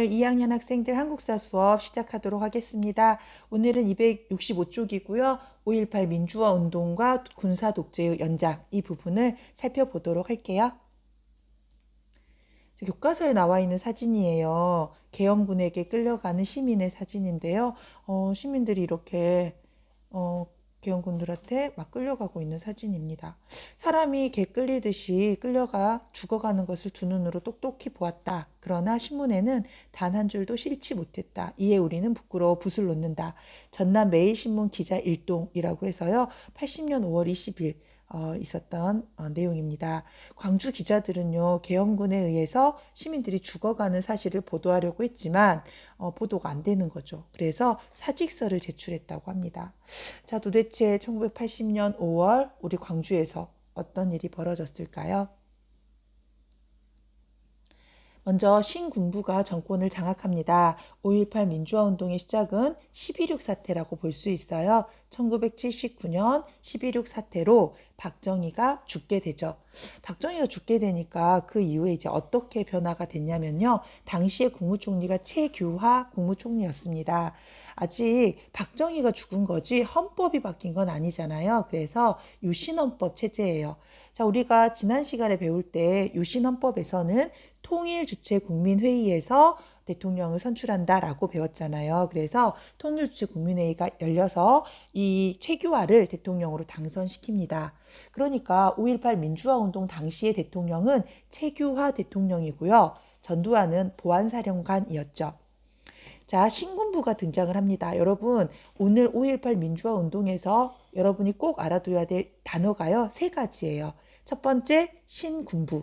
오늘 2학년 학생들 한국사 수업 시작하도록 하겠습니다. 오늘은 265쪽이고요. 5.18 민주화 운동과 군사 독재의 연장 이 부분을 살펴보도록 할게요. 교과서에 나와 있는 사진이에요. 계엄군에게 끌려가는 시민의 사진인데요. 어, 시민들이 이렇게 어, 계엄군들한테 막 끌려가고 있는 사진입니다. 사람이 개 끌리듯이 끌려가 죽어가는 것을 두 눈으로 똑똑히 보았다. 그러나 신문에는 단 한 줄도 실지 못했다. 이에 우리는 부끄러워 붓을 놓는다. 전남 매일신문 기자 일동이라고 해서요. 80년 5월 20일 어, 있었던 어, 내용입니다. 광주 기자들은요, 계엄군에 의해서 시민들이 죽어가는 사실을 보도하려고 했지만 어, 보도가 안 되는 거죠. 그래서 사직서를 제출했다고 합니다. 자, 도대체 1980년 5월 우리 광주에서 어떤 일이 벌어졌을까요? 먼저 신군부가 정권을 장악합니다. 5.18 민주화운동의 시작은 12.6 사태라고 볼 수 있어요. 1979년 12.6 사태로 박정희가 죽게 되죠. 박정희가 죽게 되니까 그 이후에 이제 어떻게 변화가 됐냐면요. 당시에 국무총리가 최규하 국무총리였습니다. 아직 박정희가 죽은 거지 헌법이 바뀐 건 아니잖아요. 그래서 유신헌법 체제예요. 자, 우리가 지난 시간에 배울 때 유신헌법에서는 통일 주체 국민회의에서 대통령을 선출한다라고 배웠잖아요. 그래서 통일 주체 국민회의가 열려서 이 최규하를 대통령으로 당선시킵니다. 그러니까 5.18 민주화 운동 당시의 대통령은 최규하 대통령이고요. 전두환은 보안사령관이었죠. 자, 신군부가 등장을 합니다. 여러분, 오늘 5.18 민주화 운동에서 여러분이 꼭 알아둬야 될 단어가요. 세 가지예요. 첫 번째, 신군부.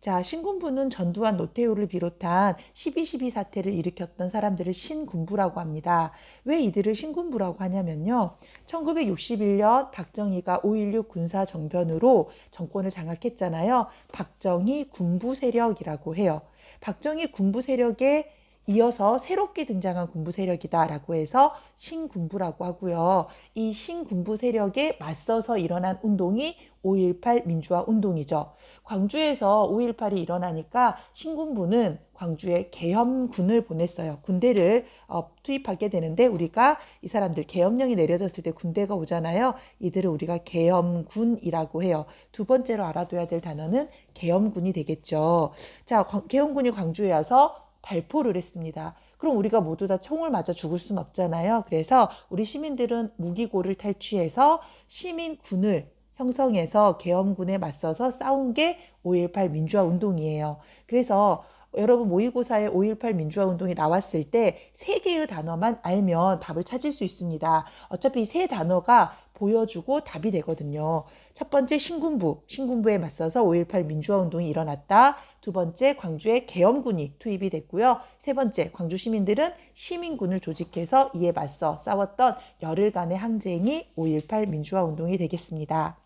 자, 신군부는 전두환 노태우를 비롯한 12.12 사태를 일으켰던 사람들을 신군부라고 합니다. 왜 이들을 신군부라고 하냐면요. 1961년 박정희가 5.16 군사 정변으로 정권을 장악했잖아요. 박정희 군부 세력이라고 해요. 박정희 군부 세력의 이어서 새롭게 등장한 군부 세력이다라고 해서 신군부라고 하고요. 이 신군부 세력에 맞서서 일어난 운동이 5.18 민주화 운동이죠. 광주에서 5.18이 일어나니까 신군부는 광주에 계엄군을 보냈어요. 군대를 어, 투입하게 되는데 우리가 이 사람들 계엄령이 내려졌을 때 군대가 오잖아요. 이들을 우리가 계엄군이라고 해요. 두 번째로 알아둬야 될 단어는 계엄군이 되겠죠. 자, 계엄군이 광주에 와서 발포를 했습니다. 그럼 우리가 모두 다 총을 맞아 죽을 수는 없잖아요. 그래서 우리 시민들은 무기고를 탈취해서 시민군을 형성해서 계엄군에 맞서서 싸운 게 5.18 민주화 운동이에요. 그래서 여러분 모의고사에 5.18 민주화 운동이 나왔을 때 세 개의 단어만 알면 답을 찾을 수 있습니다. 어차피 세 단어가 보여주고 답이 되거든요. 첫 번째 신군부, 신군부에 맞서서 5.18 민주화 운동이 일어났다. 두 번째 광주에 계엄군이 투입이 됐고요. 세 번째 광주 시민들은 시민군을 조직해서 이에 맞서 싸웠던 열흘간의 항쟁이 5.18 민주화 운동이 되겠습니다.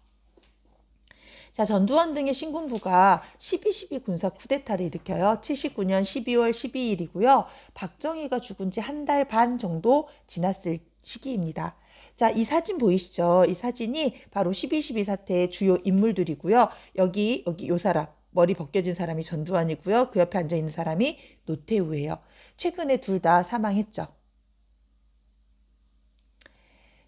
자, 전두환 등의 신군부가 12.12 군사 쿠데타를 일으켜요. 79년 12월 12일이고요. 박정희가 죽은 지 한 달 반 정도 지났을 시기입니다. 자, 이 사진 보이시죠? 이 사진이 바로 12.12 사태의 주요 인물들이고요. 여기, 여기 요 사람, 머리 벗겨진 사람이 전두환이고요. 그 옆에 앉아 있는 사람이 노태우예요. 최근에 둘 다 사망했죠.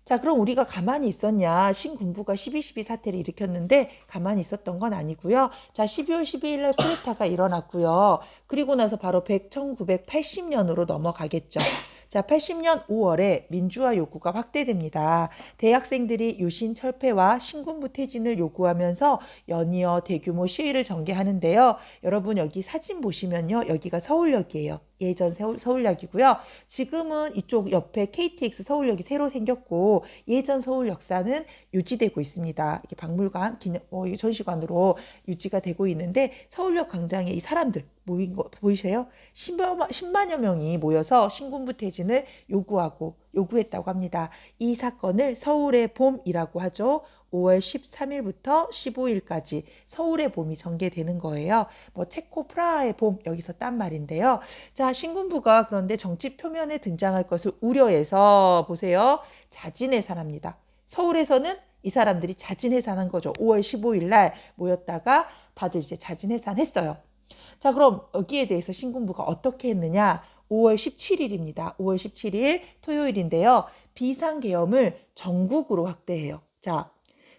자, 그럼 우리가 가만히 있었냐? 신군부가 12.12 사태를 일으켰는데 가만히 있었던 건 아니고요. 자, 12월 12일 날 쿠데타가 일어났고요. 그리고 나서 바로 100, 1980년으로 넘어가겠죠. 자, 80년 5월에 민주화 요구가 확대됩니다. 대학생들이 유신 철폐와 신군부 퇴진을 요구하면서 연이어 대규모 시위를 전개하는데요. 여러분 여기 사진 보시면요. 여기가 서울역이에요. 예전 서울, 서울역이고요. 지금은 이쪽 옆에 KTX 서울역이 새로 생겼고 예전 서울 역사는 유지되고 있습니다. 이게 박물관, 기념, 어, 전시관으로 유지가 되고 있는데 서울역 광장에 이 사람들 모인 거 보이세요? 10만, 10만여 명이 모여서 신군부 퇴진을 요구하고 요구했다고 합니다. 이 사건을 서울의 봄이라고 하죠. 5월 13일부터 15일까지 서울의 봄이 전개되는 거예요. 뭐 체코 프라하의 봄 여기서 딴 말인데요. 자, 신군부가 그런데 정치 표면에 등장할 것을 우려해서 보세요. 자진해산합니다. 서울에서는 이 사람들이 자진해산한 거죠. 5월 15일 날 모였다가 다들 이제 자진해산했어요. 자, 그럼 여기에 대해서 신군부가 어떻게 했느냐? 5월 17일입니다. 5월 17일 토요일인데요. 비상계엄을 전국으로 확대해요. 자,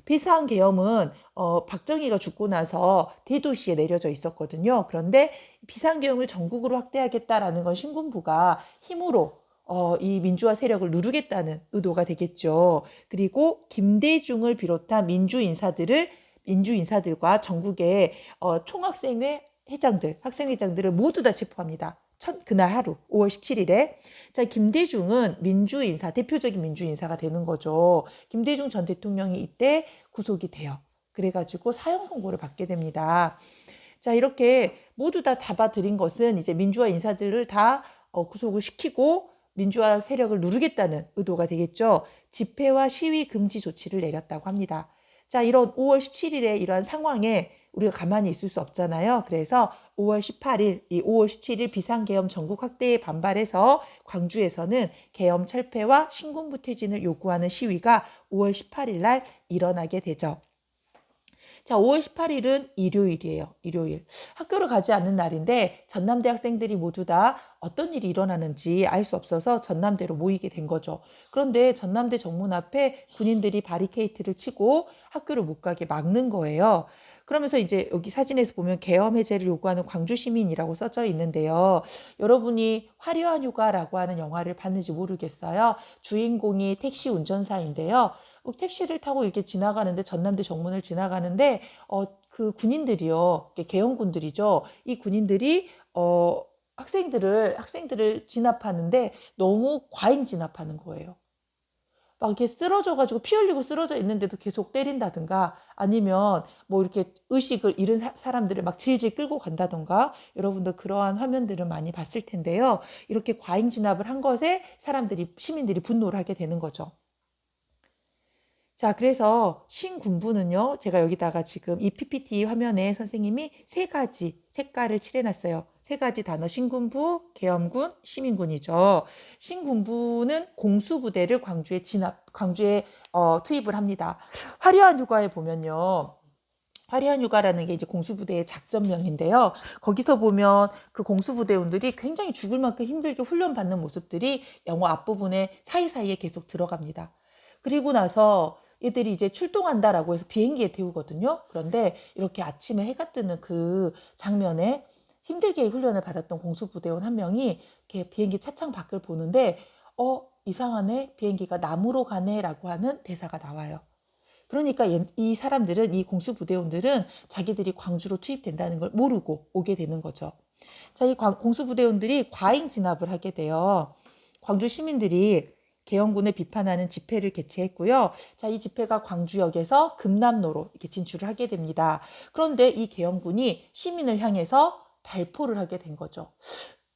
비상계엄은 어, 박정희가 죽고 나서 대도시에 내려져 있었거든요. 그런데 비상계엄을 전국으로 확대하겠다라는 건 신군부가 힘으로 어, 이 민주화 세력을 누르겠다는 의도가 되겠죠. 그리고 김대중을 비롯한 민주 인사들을 민주 인사들과 전국의 어, 총학생회 회장들, 학생회장들을 모두 다 체포합니다. 첫 그날 하루 5월 17일에 자 김대중은 민주 인사 대표적인 민주 인사가 되는 거죠. 김대중 전 대통령이 이때 구속이 돼요. 그래가지고 사형 선고를 받게 됩니다. 자 이렇게 모두 다 잡아들인 것은 이제 민주화 인사들을 다 어, 구속을 시키고 민주화 세력을 누르겠다는 의도가 되겠죠. 집회와 시위 금지 조치를 내렸다고 합니다. 자, 이런 5월 17일에 이러한 상황에 우리가 가만히 있을 수 없잖아요. 그래서 5월 18일, 이 5월 17일 비상계엄 전국 확대에 반발해서 광주에서는 계엄 철폐와 신군부 퇴진을 요구하는 시위가 5월 18일 날 일어나게 되죠. 자, 5월 18일은 일요일이에요. 일요일. 학교를 가지 않는 날인데 전남대 학생들이 모두 다 어떤 일이 일어나는지 알 수 없어서 전남대로 모이게 된 거죠. 그런데 전남대 정문 앞에 군인들이 바리케이트를 치고 학교를 못 가게 막는 거예요. 그러면서 이제 여기 사진에서 보면 계엄 해제를 요구하는 광주 시민이라고 써져 있는데요. 여러분이 화려한 휴가라고 하는 영화를 봤는지 모르겠어요. 주인공이 택시 운전사인데요. 택시를 타고 이렇게 지나가는데 전남대 정문을 지나가는데 어 그 군인들이요. 계엄군들이죠. 이 군인들이 어 학생들을 학생들을 진압하는데 너무 과잉 진압하는 거예요. 막 이렇게 쓰러져 가지고 피 흘리고 쓰러져 있는데도 계속 때린다든가 아니면 뭐 이렇게 의식을 잃은 사, 람들을 막 질질 끌고 간다든가 여러분도 그러한 화면들을 많이 봤을 텐데요. 이렇게 과잉 진압을 한 것에 사람들이 시민들이 분노를 하게 되는 거죠. 자, 그래서 신군부는요, 제가 여기다가 지금 이 PPT 화면에 선생님이 세 가지 색깔을 칠해놨어요. 세 가지 단어, 신군부, 계엄군, 시민군이죠. 신군부는 공수부대를 광주에 진압, 광주에 어, 투입을 합니다. 화려한 휴가에 보면요. 화려한 휴가라는 게 이제 공수부대의 작전명인데요. 거기서 보면 그 공수부대원들이 굉장히 죽을 만큼 힘들게 훈련받는 모습들이 영화 앞부분에 사이사이에 계속 들어갑니다. 그리고 나서 얘들이 이제 출동한다라고 해서 비행기에 태우거든요. 그런데 이렇게 아침에 해가 뜨는 그 장면에 힘들게 훈련을 받았던 공수부대원 한 명이 이렇게 비행기 차창 밖을 보는데 어 이상하네 비행기가 남으로 가네라고 하는 대사가 나와요. 그러니까 이 사람들은 이 공수부대원들은 자기들이 광주로 투입된다는 걸 모르고 오게 되는 거죠. 자, 이 공수부대원들이 과잉 진압을 하게 돼요. 광주 시민들이 계엄군을 비판하는 집회를 개최했고요. 자, 이 집회가 광주역에서 금남로로 이렇게 진출을 하게 됩니다. 그런데 이 계엄군이 시민을 향해서 발포를 하게 된 거죠.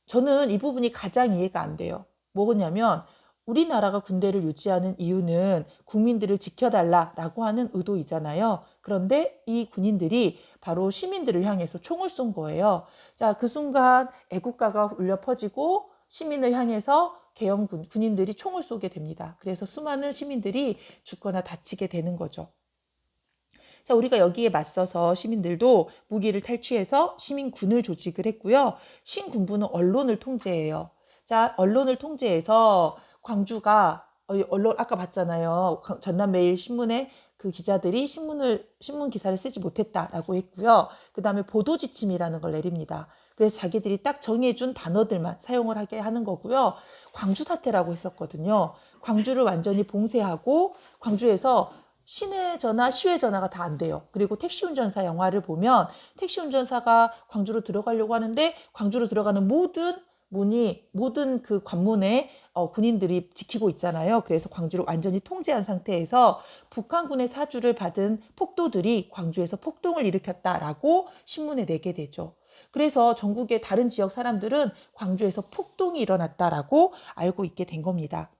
저는 이 부분이 가장 이해가 안 돼요. 뭐냐면 우리나라가 군대를 유지하는 이유는 국민들을 지켜달라라고 하는 의도이잖아요. 그런데 이 군인들이 바로 시민들을 향해서 총을 쏜 거예요. 자, 그 순간 애국가가 울려 퍼지고 시민을 향해서 계엄 군 군인들이 총을 쏘게 됩니다. 그래서 수많은 시민들이 죽거나 다치게 되는 거죠. 자, 우리가 여기에 맞서서 시민들도 무기를 탈취해서 시민군을 조직을 했고요. 신군부는 언론을 통제해요. 자, 언론을 통제해서 광주가 어, 언론 아까 봤잖아요. 전남매일 신문에 그 기자들이 신문을 신문 기사를 쓰지 못했다라고 했고요. 그다음에 보도 지침이라는 걸 내립니다. 그래서 자기들이 딱 정해준 단어들만 사용을 하게 하는 거고요. 광주 사태라고 했었거든요. 광주를 완전히 봉쇄하고 광주에서 시내 전화, 시외 전화가 다 안 돼요. 그리고 택시 운전사 영화를 보면 택시 운전사가 광주로 들어가려고 하는데 광주로 들어가는 모든 문이 모든 그 관문에 어, 군인들이 지키고 있잖아요. 그래서 광주를 완전히 통제한 상태에서 북한군의 사주를 받은 폭도들이 광주에서 폭동을 일으켰다라고 신문에 내게 되죠. 그래서 전국의 다른 지역 사람들은 광주에서 폭동이 일어났다라고 알고 있게 된 겁니다.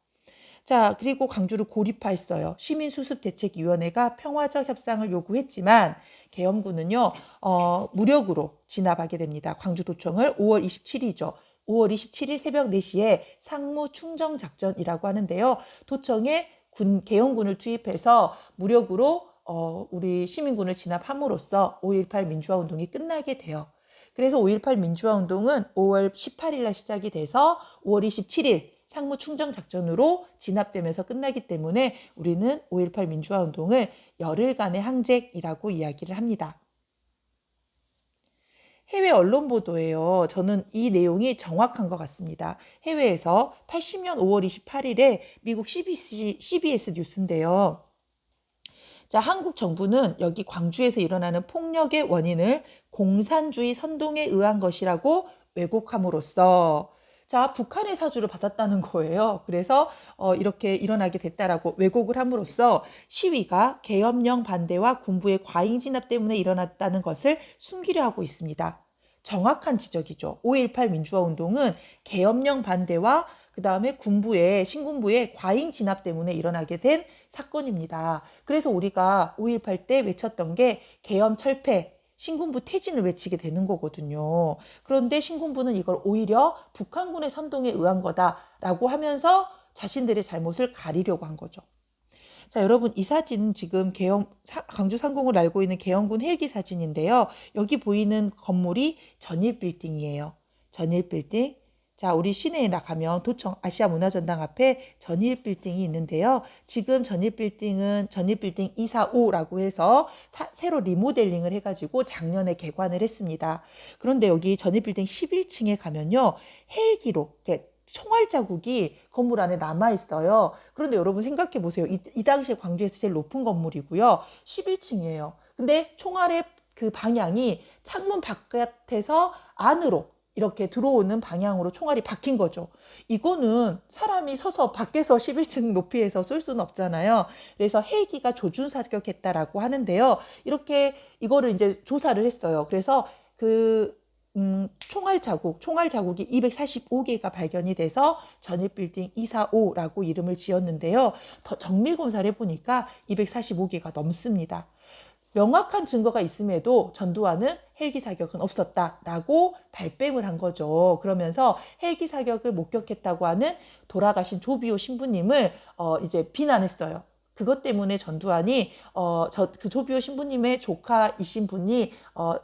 자, 그리고 광주를 고립화했어요. 시민수습대책위원회가 평화적 협상을 요구했지만 계엄군은요, 어, 무력으로 진압하게 됩니다. 광주도청을 5월 27일이죠. 5월 27일 새벽 4시에 상무 충정 작전이라고 하는데요. 도청에 군 계엄군을 투입해서 무력으로 어, 우리 시민군을 진압함으로써 5.18 민주화 운동이 끝나게 돼요. 그래서 5.18 민주화 운동은 5월 18일 날 시작이 돼서 5월 27일 상무 충정 작전으로 진압되면서 끝나기 때문에 우리는 5.18 민주화 운동을 열흘간의 항쟁이라고 이야기를 합니다. 해외 언론 보도예요. 저는 이 내용이 정확한 것 같습니다. 해외에서 80년 5월 28일에 미국 CBC, CBS 뉴스인데요. 자, 한국 정부는 여기 광주에서 일어나는 폭력의 원인을 공산주의 선동에 의한 것이라고 왜곡함으로써 자, 북한의 사주를 받았다는 거예요. 그래서 어, 이렇게 일어나게 됐다라고 왜곡을 함으로써 시위가 계엄령 반대와 군부의 과잉 진압 때문에 일어났다는 것을 숨기려 하고 있습니다. 정확한 지적이죠. 5.18 민주화 운동은 계엄령 반대와 그 다음에 군부의 신군부의 과잉 진압 때문에 일어나게 된 사건입니다. 그래서 우리가 5.18 때 외쳤던 게 계엄 철폐, 신군부 퇴진을 외치게 되는 거거든요. 그런데 신군부는 이걸 오히려 북한군의 선동에 의한 거다라고 하면서 자신들의 잘못을 가리려고 한 거죠. 자, 여러분 이 사진은 지금 계엄 광주 상공을 알고 있는 계엄군 헬기 사진인데요. 여기 보이는 건물이 전일 빌딩이에요. 전일 빌딩. 자, 우리 시내에 나가면 도청 아시아 문화전당 앞에 전일 빌딩이 있는데요. 지금 전일 빌딩은 전일 빌딩 245라고 해서 사, 새로 리모델링을 해가지고 작년에 개관을 했습니다. 그런데 여기 전일 빌딩 11층에 가면요. 헬기로, 총알 자국이 건물 안에 남아 있어요. 그런데 여러분 생각해 보세요. 이, 이 당시에 광주에서 제일 높은 건물이고요. 11층이에요. 근데 총알의 그 방향이 창문 바깥에서 안으로 이렇게 들어오는 방향으로 총알이 박힌 거죠. 이거는 사람이 서서 밖에서 11층 높이에서 쏠 수는 없잖아요. 그래서 헬기가 조준 사격했다라고 하는데요. 이렇게 이거를 이제 조사를 했어요. 그래서 그 음, 총알 자국, 총알 자국이 245개가 발견이 돼서 전입 빌딩 245라고 이름을 지었는데요. 더 정밀 검사를 해보니까 245개가 넘습니다. 명확한 증거가 있음에도 전두환은 헬기 사격은 없었다라고 발뺌을 한 거죠. 그러면서 헬기 사격을 목격했다고 하는 돌아가신 조비오 신부님을 어 이제 비난했어요. 그것 때문에 전두환이 어 저 그 조비오 신부님의 조카이신 분이 어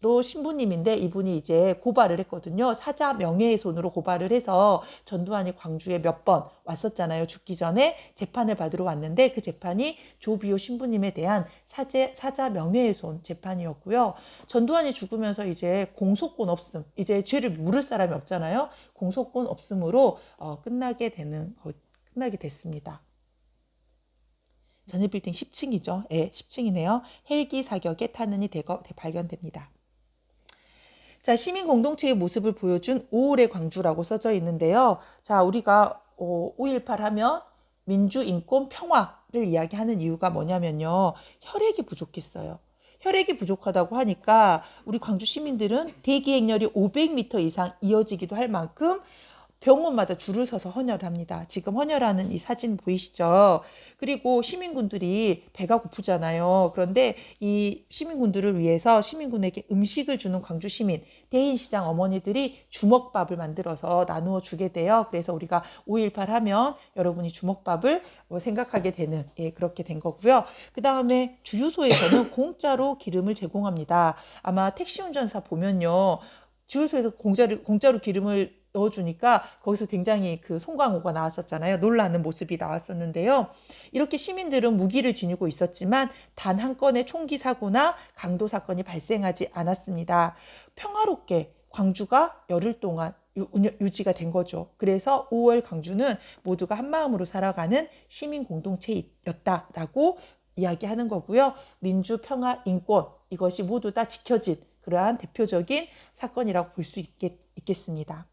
또 신부님인데 이분이 이제 고발을 했거든요. 사자 명예훼손으로 고발을 해서 전두환이 광주에 몇 번 왔었잖아요. 죽기 전에 재판을 받으러 왔는데 그 재판이 조비오 신부님에 대한 사제, 사자 명예훼손 재판이었고요. 전두환이 죽으면서 이제 공소권 없음, 이제 죄를 물을 사람이 없잖아요. 공소권 없음으로 어, 끝나게 되는 어, 끝나게 됐습니다. 전일 빌딩 10층이죠. 예, 10층이네요. 헬기 사격에 탄은이 대거 발견됩니다. 자, 시민 공동체의 모습을 보여준 5월의 광주라고 써져 있는데요. 자, 우리가 어, 5.18 하면 민주, 인권, 평화를 이야기하는 이유가 뭐냐면요. 혈액이 부족했어요. 혈액이 부족하다고 하니까 우리 광주 시민들은 대기 행렬이 500m 이상 이어지기도 할 만큼 병원마다 줄을 서서 헌혈을 합니다. 지금 헌혈하는 이 사진 보이시죠? 그리고 시민군들이 배가 고프잖아요. 그런데 이 시민군들을 위해서 시민군에게 음식을 주는 광주 시민, 대인시장 어머니들이 주먹밥을 만들어서 나누어 주게 돼요. 그래서 우리가 5.18 하면 여러분이 주먹밥을 뭐 생각하게 되는, 예, 그렇게 된 거고요. 그 다음에 주유소에서는 공짜로 기름을 제공합니다. 아마 택시 운전사 보면요. 주유소에서 공짜로, 공짜로 기름을 넣어주니까 거기서 굉장히 그 송광호가 나왔었잖아요. 놀라는 모습이 나왔었는데요. 이렇게 시민들은 무기를 지니고 있었지만 단 한 건의 총기 사고나 강도 사건이 발생하지 않았습니다. 평화롭게 광주가 열흘 동안 유지가 된 거죠. 그래서 5월 광주는 모두가 한 마음으로 살아가는 시민 공동체였다라고 이야기하는 거고요. 민주, 평화, 인권 이것이 모두 다 지켜진 그러한 대표적인 사건이라고 볼 수 있겠습니다.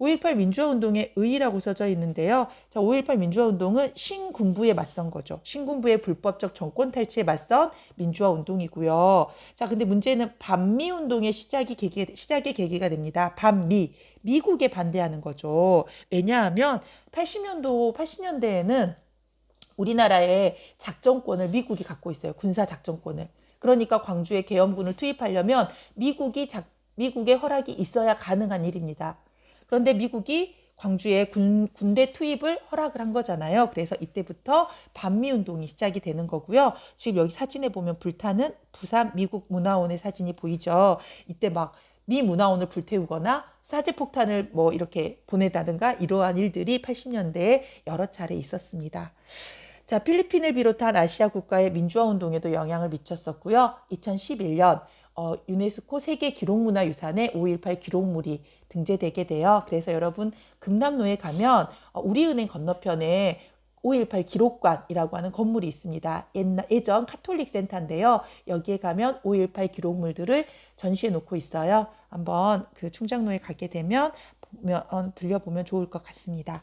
5.18 민주화 운동의 의의라고 써져 있는데요. 자, 5.18 민주화 운동은 신군부에 맞선 거죠. 신군부의 불법적 정권 탈취에 맞선 민주화 운동이고요. 자, 근데 문제는 반미 운동의 시작이 계기, 시작의 계기가 됩니다. 반미. 미국에 반대하는 거죠. 왜냐하면 80년도, 80년대에는 우리나라의 작전권을 미국이 갖고 있어요. 군사 작전권을. 그러니까 광주에 계엄군을 투입하려면 미국이 작, 미국의 허락이 있어야 가능한 일입니다. 그런데 미국이 광주에 군, 군대 투입을 허락을 한 거잖아요. 그래서 이때부터 반미 운동이 시작이 되는 거고요. 지금 여기 사진에 보면 불타는 부산 미국 문화원의 사진이 보이죠. 이때 막 미 문화원을 불태우거나 사지폭탄을 뭐 이렇게 보내다든가 이러한 일들이 80년대에 여러 차례 있었습니다. 자, 필리핀을 비롯한 아시아 국가의 민주화 운동에도 영향을 미쳤었고요. 2011년 어, 유네스코 세계 기록문화유산에 5.18 기록물이 등재되게 돼요. 그래서 여러분 금남로에 가면 어, 우리은행 건너편에 5.18 기록관이라고 하는 건물이 있습니다. 옛날, 예전 카톨릭 센터인데요. 여기에 가면 5.18 기록물들을 전시해 놓고 있어요. 한번 그 충장로에 가게 되면 보면, 어, 들려보면 좋을 것 같습니다.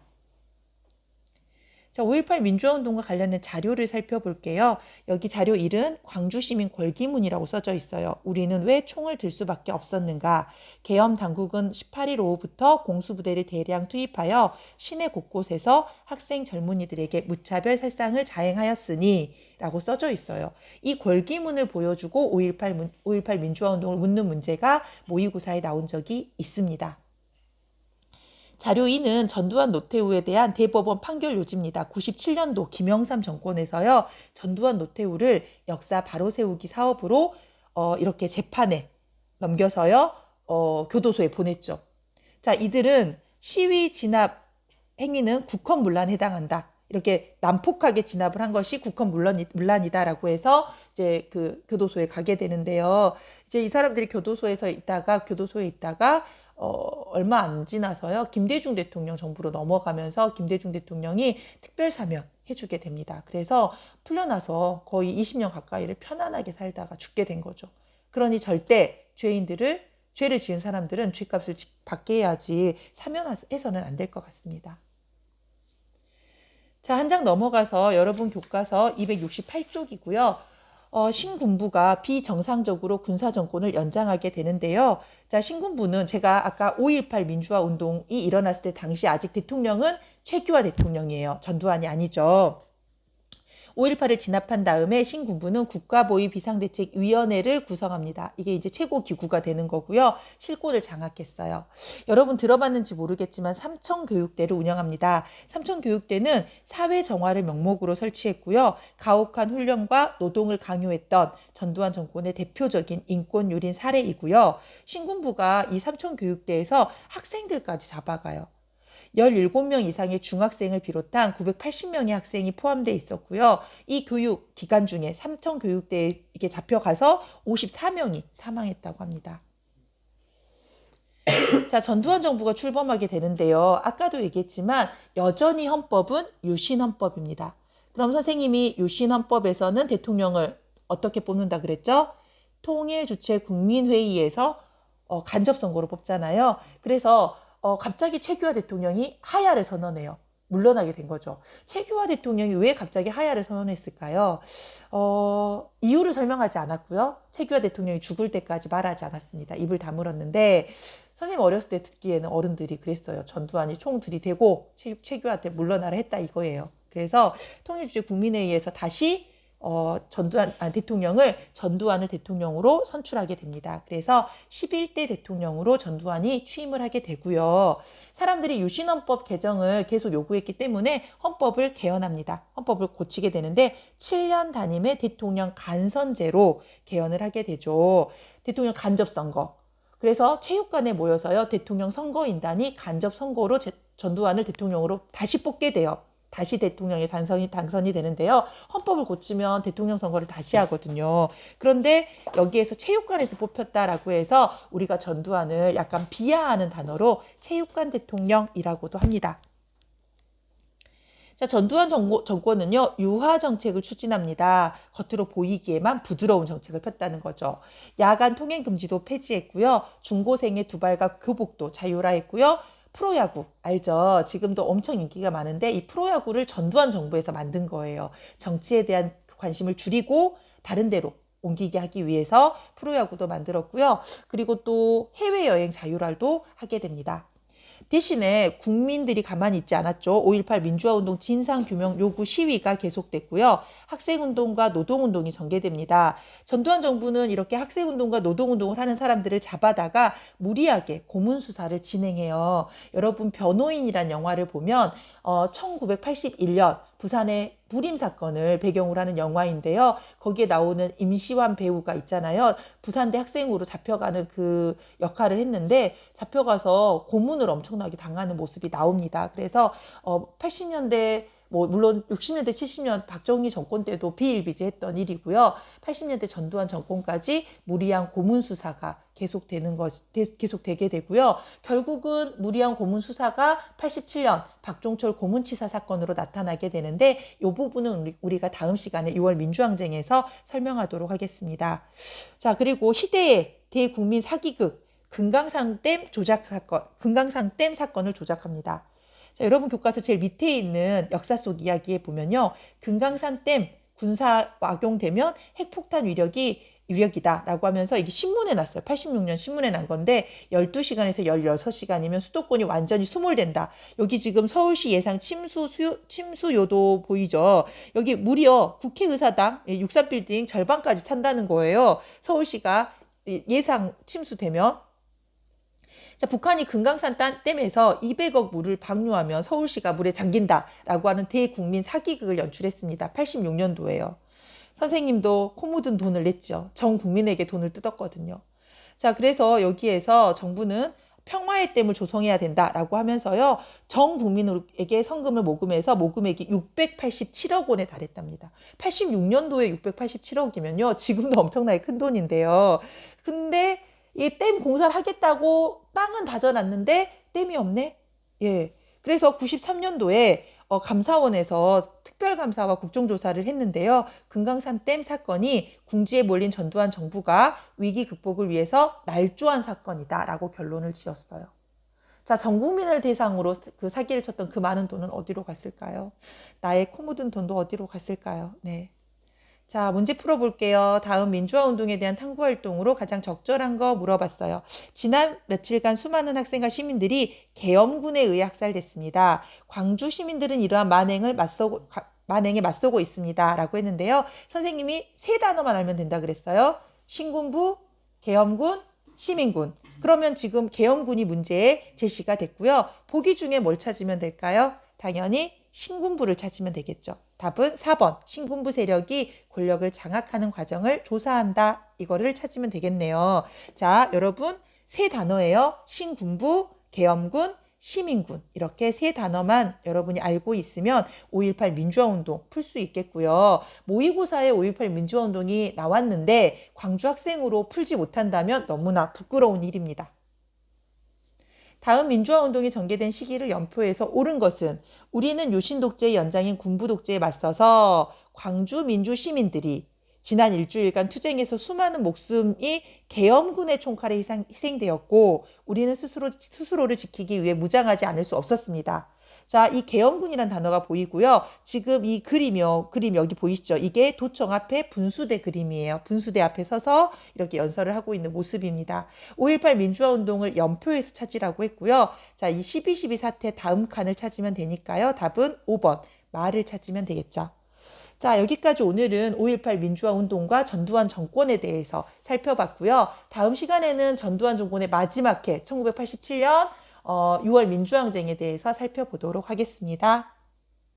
자, 5.18 민주화운동과 관련된 자료를 살펴볼게요. 여기 자료 1은 광주시민 권기문이라고 써져 있어요. 우리는 왜 총을 들 수밖에 없었는가? 계엄 당국은 18일 오후부터 공수부대를 대량 투입하여 시내 곳곳에서 학생 젊은이들에게 무차별 살상을 자행하였으니 라고 써져 있어요. 이 권기문을 보여주고 5.18, 5.18 민주화운동을 묻는 문제가 모의고사에 나온 적이 있습니다. 자료 2는 전두환 노태우에 대한 대법원 판결 요지입니다. 97년도 김영삼 정권에서요. 전두환 노태우를 역사 바로 세우기 사업으로 어, 이렇게 재판에 넘겨서요. 어, 교도소에 보냈죠. 자, 이들은 시위 진압 행위는 국헌 문란에 해당한다. 이렇게 난폭하게 진압을 한 것이 국헌 문란, 문란이다라고 해서 이제 그 교도소에 가게 되는데요. 이제 이 사람들이 교도소에서 있다가 교도소에 있다가 어, 얼마 안 지나서요. 김대중 대통령 정부로 넘어가면서 김대중 대통령이 특별 사면 해주게 됩니다. 그래서 풀려나서 거의 20년 가까이를 편안하게 살다가 죽게 된 거죠. 그러니 절대 죄인들을 죄를 지은 사람들은 죄값을 받게 해야지 사면해서는 안 될 것 같습니다. 자, 한 장 넘어가서 여러분 교과서 268쪽이고요. 어, 신군부가 비정상적으로 군사 정권을 연장하게 되는데요. 자, 신군부는 제가 아까 5.18 민주화 운동이 일어났을 때 당시 아직 대통령은 최규하 대통령이에요. 전두환이 아니죠. 5.18을 진압한 다음에 신군부는 국가보위 비상대책위원회를 구성합니다. 이게 이제 최고 기구가 되는 거고요. 실권을 장악했어요. 여러분 들어봤는지 모르겠지만 삼청교육대를 운영합니다. 삼청교육대는 사회 정화를 명목으로 설치했고요. 가혹한 훈련과 노동을 강요했던 전두환 정권의 대표적인 인권 유린 사례이고요. 신군부가 이 삼청교육대에서 학생들까지 잡아가요. 17명 이상의 중학생을 비롯한 980명의 학생이 포함되어 있었고요. 이 교육 기간 중에 삼청 교육대에 이게 잡혀가서 54명이 사망했다고 합니다. 자, 전두환 정부가 출범하게 되는데요. 아까도 얘기했지만 여전히 헌법은 유신 헌법입니다. 그럼 선생님이 유신 헌법에서는 대통령을 어떻게 뽑는다 그랬죠? 통일 주체 국민회의에서 어, 간접 선거로 뽑잖아요. 그래서 어, 갑자기 최규하 대통령이 하야를 선언해요. 물러나게 된 거죠. 최규하 대통령이 왜 갑자기 하야를 선언했을까요? 어, 이유를 설명하지 않았고요. 최규하 대통령이 죽을 때까지 말하지 않았습니다. 입을 다물었는데 선생님 어렸을 때 듣기에는 어른들이 그랬어요. 전두환이 총 들이대고 최, 최규하한테 물러나라 했다 이거예요. 그래서 통일주의 국민회의에서 다시 어, 전두환 아, 대통령을 전두환을 대통령으로 선출하게 됩니다. 그래서 11대 대통령으로 전두환이 취임을 하게 되고요. 사람들이 유신헌법 개정을 계속 요구했기 때문에 헌법을 개헌합니다. 헌법을 고치게 되는데 7년 단임의 대통령 간선제로 개헌을 하게 되죠. 대통령 간접 선거. 그래서 체육관에 모여서요. 대통령 선거인단이 간접 선거로 전두환을 대통령으로 다시 뽑게 돼요. 다시 대통령이 당선이, 당선이 되는데요. 헌법을 고치면 대통령 선거를 다시 하거든요. 그런데 여기에서 체육관에서 뽑혔다라고 해서 우리가 전두환을 약간 비하하는 단어로 체육관 대통령이라고도 합니다. 자, 전두환 정권, 은요 유화 정책을 추진합니다. 겉으로 보이기에만 부드러운 정책을 폈다는 거죠. 야간 통행 금지도 폐지했고요. 중고생의 두발과 교복도 자율화했고요. 프로야구 알죠? 지금도 엄청 인기가 많은데 이 프로야구를 전두환 정부에서 만든 거예요. 정치에 대한 관심을 줄이고 다른 데로 옮기게 하기 위해서 프로야구도 만들었고요. 그리고 또 해외여행 자율화도 하게 됩니다. 대신에 국민들이 가만히 있지 않았죠. 5.18 민주화운동 진상규명 요구 시위가 계속됐고요. 학생운동과 노동운동이 전개됩니다. 전두환 정부는 이렇게 학생운동과 노동운동을 하는 사람들을 잡아다가 무리하게 고문수사를 진행해요. 여러분 변호인이란 영화를 보면 어, 1981년 부산의 불임 사건을 배경으로 하는 영화인데요. 거기에 나오는 임시완 배우가 있잖아요. 부산대 학생으로 잡혀가는 그 역할을 했는데 잡혀가서 고문을 엄청나게 당하는 모습이 나옵니다. 그래서 어, 80년대 뭐 물론 60년대 70년 박정희 정권 때도 비일비재했던 일이고요. 80년대 전두환 정권까지 무리한 고문 수사가 계속되는 것 계속되게 되고요. 결국은 무리한 고문 수사가 87년 박종철 고문치사 사건으로 나타나게 되는데 이 부분은 우리가 다음 시간에 6월 민주항쟁에서 설명하도록 하겠습니다. 자 그리고 희대의 대국민 사기극 금강산 댐 조작 사건, 금강산 댐 사건을 조작합니다. 자, 여러분 교과서 제일 밑에 있는 역사 속 이야기에 보면요. 금강산 댐 군사 악용되면 핵폭탄 위력이 위력이다라고 하면서 이게 신문에 났어요. 86년 신문에 난 건데 12시간에서 16시간이면 수도권이 완전히 수몰된다. 여기 지금 서울시 예상 침수 수요, 침수 요도 보이죠? 여기 무려 국회의사당 63빌딩 절반까지 찬다는 거예요. 서울시가 예상 침수되면 자, 북한이 금강산 댐에서 200억 물을 방류하면 서울시가 물에 잠긴다라고 하는 대국민 사기극을 연출했습니다. 86년도에요. 선생님도 코 묻은 돈을 냈죠. 전 국민에게 돈을 뜯었거든요. 자, 그래서 여기에서 정부는 평화의 댐을 조성해야 된다라고 하면서요. 전 국민에게 성금을 모금해서 모금액이 687억 원에 달했답니다. 86년도에 687억이면요. 지금도 엄청나게 큰 돈인데요. 근데 이 댐 공사를 하겠다고 땅은 다져놨는데 댐이 없네. 예. 그래서 93년도에 어, 감사원에서 특별감사와 국정조사를 했는데요. 금강산 댐 사건이 궁지에 몰린 전두환 정부가 위기 극복을 위해서 날조한 사건이다라고 결론을 지었어요. 자, 전 국민을 대상으로 그 사기를 쳤던 그 많은 돈은 어디로 갔을까요? 나의 코 묻은 돈도 어디로 갔을까요? 네. 자, 문제 풀어볼게요. 다음 민주화 운동에 대한 탐구 활동으로 가장 적절한 거 물어봤어요. 지난 며칠간 수많은 학생과 시민들이 계엄군에 의해 학살됐습니다. 광주 시민들은 이러한 만행을 맞서고, 만행에 맞서고 있습니다. 라고 했는데요. 선생님이 세 단어만 알면 된다 그랬어요. 신군부, 계엄군, 시민군. 그러면 지금 계엄군이 문제에 제시가 됐고요. 보기 중에 뭘 찾으면 될까요? 당연히 신군부를 찾으면 되겠죠. 답은 4번. 신군부 세력이 권력을 장악하는 과정을 조사한다. 이거를 찾으면 되겠네요. 자, 여러분 세 단어예요. 신군부, 계엄군, 시민군 이렇게 세 단어만 여러분이 알고 있으면 5.18 민주화운동 풀 수 있겠고요. 모의고사에 5.18 민주화운동이 나왔는데 광주 학생으로 풀지 못한다면 너무나 부끄러운 일입니다. 다음 민주화 운동이 전개된 시기를 연표해서 옳은 것은 우리는 유신 독재의 연장인 군부 독재에 맞서서 광주 민주 시민들이 지난 일주일간 투쟁에서 수많은 목숨이 계엄군의 총칼에 희생, 되었고 우리는 스스로 스스로를 지키기 위해 무장하지 않을 수 없었습니다. 자, 이 계엄군이란 단어가 보이고요. 지금 이 그림이요. 그림 여기 보이시죠? 이게 도청 앞에 분수대 그림이에요. 분수대 앞에 서서 이렇게 연설을 하고 있는 모습입니다. 5.18 민주화 운동을 연표에서 찾으라고 했고요. 자, 이 12.12 사태 다음 칸을 찾으면 되니까요. 답은 5번. 말을 찾으면 되겠죠. 자, 여기까지 오늘은 5.18 민주화 운동과 전두환 정권에 대해서 살펴봤고요. 다음 시간에는 전두환 정권의 마지막 해, 1987년 어, 6월 민주항쟁에 대해서 살펴보도록 하겠습니다.